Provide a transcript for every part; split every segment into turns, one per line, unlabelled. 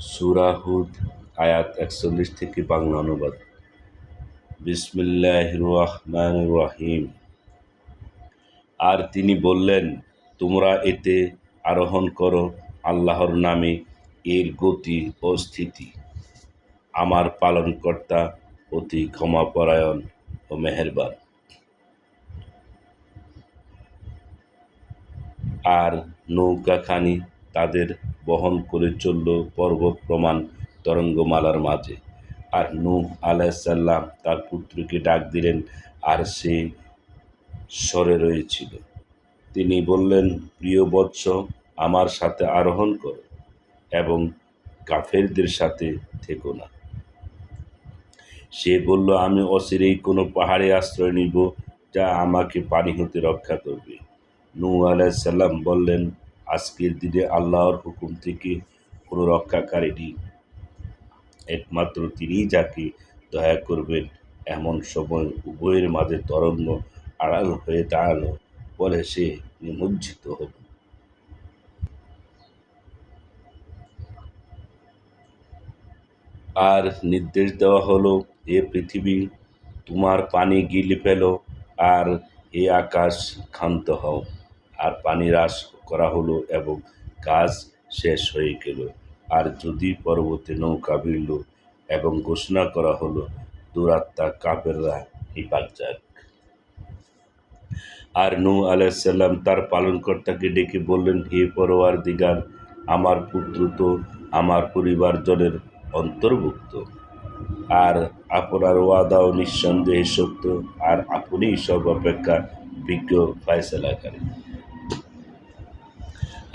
সূরা হুদ, আয়াত একচল্লিশ থেকে বাংলা অনুবাদ। বিসমিল্লাহ রহমান রহিম। আর তিনি বললেন, তোমরা এতে আরোহণ করো আল্লাহর নামে এর গতি ও স্থিতি। আমার পালনকর্তা অতি ক্ষমাপরায়ণ ও মেহেরবান। আর নৌকাখানি তাদের বহন করে চলল পর্বত প্রমাণ তরঙ্গমালার মাঝে। আর নূহ আলাইসাল্লাম তার পুত্রকে ডাক দিলেন, আর সে সরে রয়েছিল। তিনি বললেন, প্রিয় বৎস, আমার সাথে আরোহণ করো এবং কাফেরদের সাথে থেকো না। সে বলল, আমি অচিরেই কোনো পাহাড়ে আশ্রয় নিব যা আমাকে পানি হতে রক্ষা করবে। নূ আলাইসাল্লাম বললেন আজকের দিনে আল্লাহর হুকুম থেকে কোনো রক্ষাকারী নেই একমাত্র তিনিই যাকে দয়া করবেন। এমন সময় উভয়ের মাঝে তরঙ্গ আড়াল হয়ে দাঁড়াল বলে সে নিমজ্জিত হল। আর নির্দেশ দেওয়া হলো, এ পৃথিবী তোমার পানি গিলে ফেলো, আর এ আকাশ ক্ষান্ত হও। আর পানি হ্রাস করা হলো এবং কাজ শেষ হয়ে গেল। আর যদি পর্বতে নৌকা ভিড়ল এবং ঘোষণা করা হলো, দুরাত্মা কাপেররা নিপাত যাক। আর নু আলাইসাল্লাম তার পালনকর্তাকে ডেকে বললেন, হে পরোয়ার দিগার আমার পুত্র তো আমার পরিবারজনের অন্তর্ভুক্ত। আর আপনার ওয়াদাও নিঃসন্দেহে সত্য। আর আপনি সব অপেক্ষা বিজ্ঞ ফায়সালাকারী।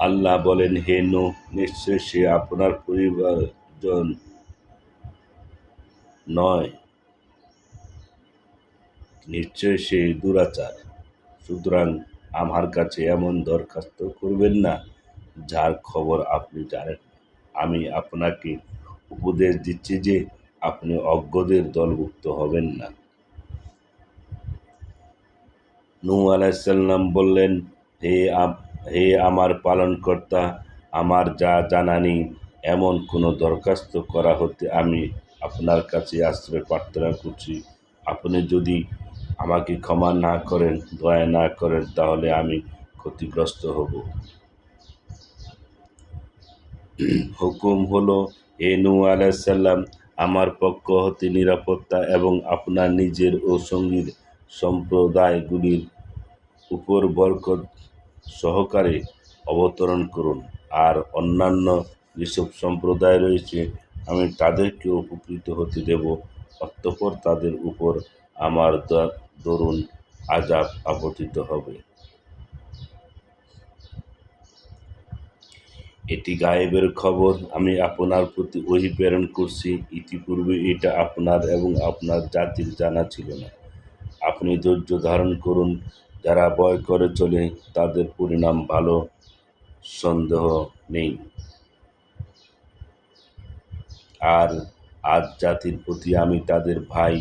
আল্লাহ বলেন, হে নো নিশ্চয় সে আপনার পরিবারজন নয়। নিশ্চয় সে দুরাচার। সুতরাং আমার কাছে এমন দরখাস্ত করবেন না, যার খবর আপনি জানেন আমি আপনাকে উপদেশ দিচ্ছি যে আপনি অজ্ঞদের দলভুক্ত হবেন না। নূ আলাইসাল্লাম বললেন, হে আপ- হে আমার পালনকর্তা, আমার যা জানা নেই এমন কোনো দরখাস্ত করা হতে আমি আপনার কাছে আশ্রয় প্রার্থনা করছি। আপনি যদি আমাকে ক্ষমা না করেন, দয়া না করেন, তাহলে আমি ক্ষতিগ্রস্ত হব। হুকুম হলো এ নু আলাইসাল্লাম আমার পক্ষ হতে নিরাপত্তা এবং আপনার নিজের ও সঙ্গীর সম্প্রদায়গুলির উপর বরকত সহকারে অবতরণ করুন। আর অন্যান্য যেসব সম্প্রদায় রয়েছে, আমি তাদেরকে উপকৃত হতে দেব। অতঃপর তাদের উপর আমার দরুন আজাব আপতিত হবে। এটি গায়েবের খবর। আমি আপনার প্রতি ওহি প্রেরণ করছি। ইতিপূর্বে এটা আপনার এবং আপনার জাতির জানা ছিল না। আপনি ধৈর্য ধারণ করুন। যারা ভয় করে চলে, তাদের পরিণাম ভালো, সন্দেহ নেই। আর আজ জাতির প্রতি আমি তাদের ভাই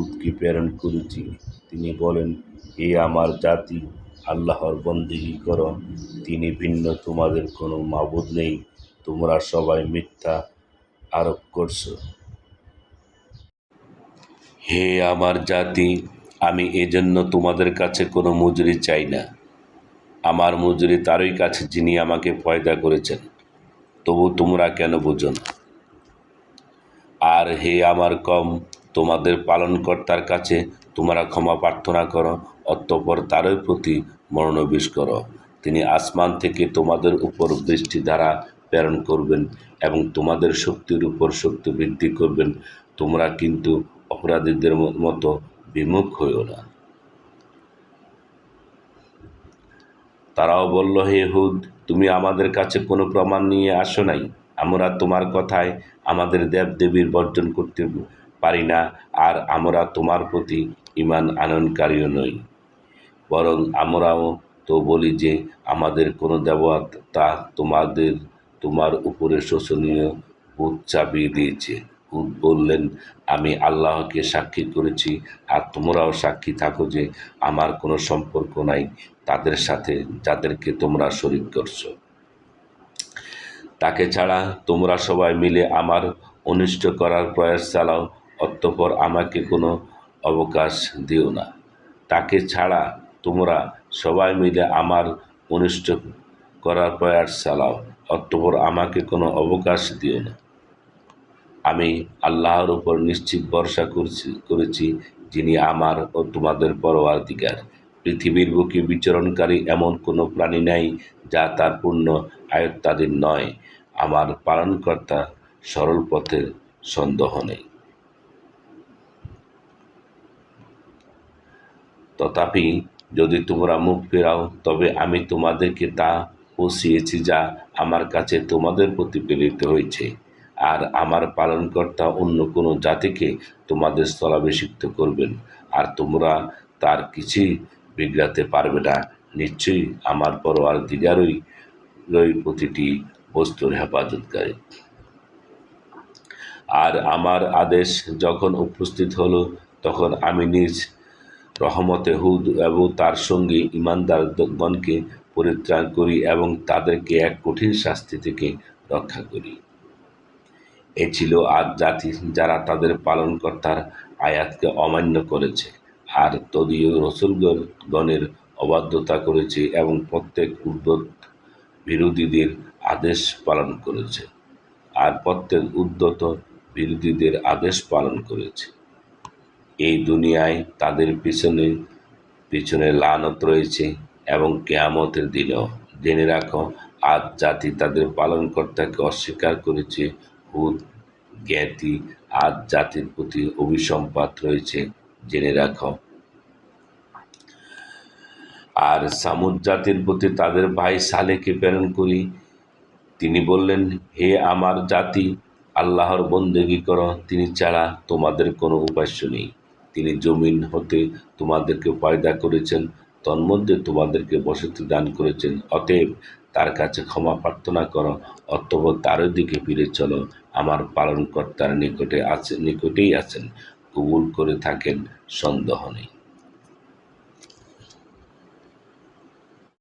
উদকে প্রেরণ করেছি। তিনি বলেন, হে আমার জাতি, আল্লাহর বন্দিগি তিনি ভিন্ন, তোমাদের কোনো মাবুদ নেই, তোমরা সবাই মিথ্যা আরোপ করছ। হে আমার জাতি আমি এজন্য তোমাদের কাছে কোনো মজুরি চাই না। আমার মজুরি তারই কাছে যিনি আমাকে পয়দা করেছেন। তবু তোমরা কেন বোঝো না? আর হে আমার কম, তোমাদের পালনকর্তার কাছে তোমরা ক্ষমা প্রার্থনা করো, অতঃপর তারই প্রতি মনোনিবেশ করো। তিনি আসমান থেকে তোমাদের উপর বৃষ্টি দ্বারা প্রেরণ করবেন এবং তোমাদের শক্তির উপর শক্তি বৃদ্ধি করবেন। তোমরা কিন্তু অপরাধীদের মতো বিমুখ হইও না। তারাও বলল, হে হুদ তুমি আমাদের কাছে কোনো প্রমাণ নিয়ে আসো নাই। আমরা তোমার কথায় আমাদের দেবদেবীর বর্জন করতে পারি না, আর আমরা তোমার প্রতি ইমান আননকারীও নই। বরং আমরাও তো বলি যে, আমাদের কোনো দেবতা তোমাদের, তোমার উপরে শোষণীয় ভূত চাপিয়ে দিয়েছে। বললেন, আমি আল্লাহকে সাক্ষী করেছি আর তোমরাও সাক্ষী থাকো যে আমার কোনো সম্পর্ক নাই তাদের সাথে যাদেরকে তোমরা শরীক করছ। তাকে ছাড়া তোমরা সবাই মিলে আমার অনিষ্ট করার প্রয়াস চালাও, অতঃপর আমাকে কোনো অবকাশ দিও না। তাকে ছাড়া তোমরা সবাই মিলে আমার অনিষ্ট করার প্রয়াস চালাও, অতঃপর আমাকে কোনো অবকাশ দিও না। আমি আল্লাহর উপর নিশ্চিত ভরসা করছি, করেছি যিনি আমার ও তোমাদের পরোয়ার দিগার পৃথিবীর বুকে বিচরণকারী এমন কোনো প্রাণী নেই যা তার পূর্ণ আয়ত্তাধীন নয়। আমার পালনকর্তা সরল পথের সন্দেহ নেই। তথাপি যদি তোমরা মুখ ফেরাও, তবে আমি তোমাদেরকে তা পৌঁছিয়েছি যা আমার কাছে তোমাদের প্রতি প্রেরিত হয়েছে। আর আমার পালনকর্তা অন্য কোনো জাতিকে তোমাদের স্থলাভিষিক্ত করবেন, আর তোমরা তার কিছুই বিগড়াতে পারবে না। নিশ্চয়ই আমার পরোয়ার দিগারই রই প্রতিটি বস্তুর হেফাজতকারী। আর আমার আদেশ যখন উপস্থিত হলো, তখন আমি নিজ রহমতে হুদ এবং তার সঙ্গে ইমানদারগণকে পরিত্রাণ করি এবং তাদেরকে এক কঠিন শাস্তি থেকে রক্ষা করি। এ ছিল আজ জাতি যারা তাদের পালনকর্তার আয়াতকে অমান্য করেছে আর তদীয় রসুলগণের অবাধ্যতা করেছে এবং প্রত্যেক উদ্যত বিরোধীদের আদেশ পালন করেছে আর প্রত্যেক উদ্যত বিরোধীদের আদেশ পালন করেছে। এই দুনিয়ায় তাদের পিছনে পিছনে লানত রয়েছে এবং কেয়ামতের দিনেও। জেনে রাখো আজ জাতি তাদের পালনকর্তাকে অস্বীকার করেছে হুদ জ্ঞাতি আজ জাতির প্রতি অভিসম্পাত রয়েছে, জেনে রাখো। আর সামুদ জাতির প্রতি তাদের ভাই সালেকে প্রেরণ করি। তিনি বললেন, হে আমার জাতি, আল্লাহর বন্দেগী করো তিনি ছাড়া তোমাদের কোনো উপাস্য নেই। তিনি জমিন হতে তোমাদেরকে পয়দা করেছেন, তন্মধ্যে তোমাদেরকে বসতি দান করেছেন। অতএব তার কাছে ক্ষমা প্রার্থনা করো, অতঃপর তার দিকে ফিরে চলো। আমার পালনকর্তার নিকটে আছে নিকটেই আছেন। কবুল করে থাকেন, সন্দেহ নেই।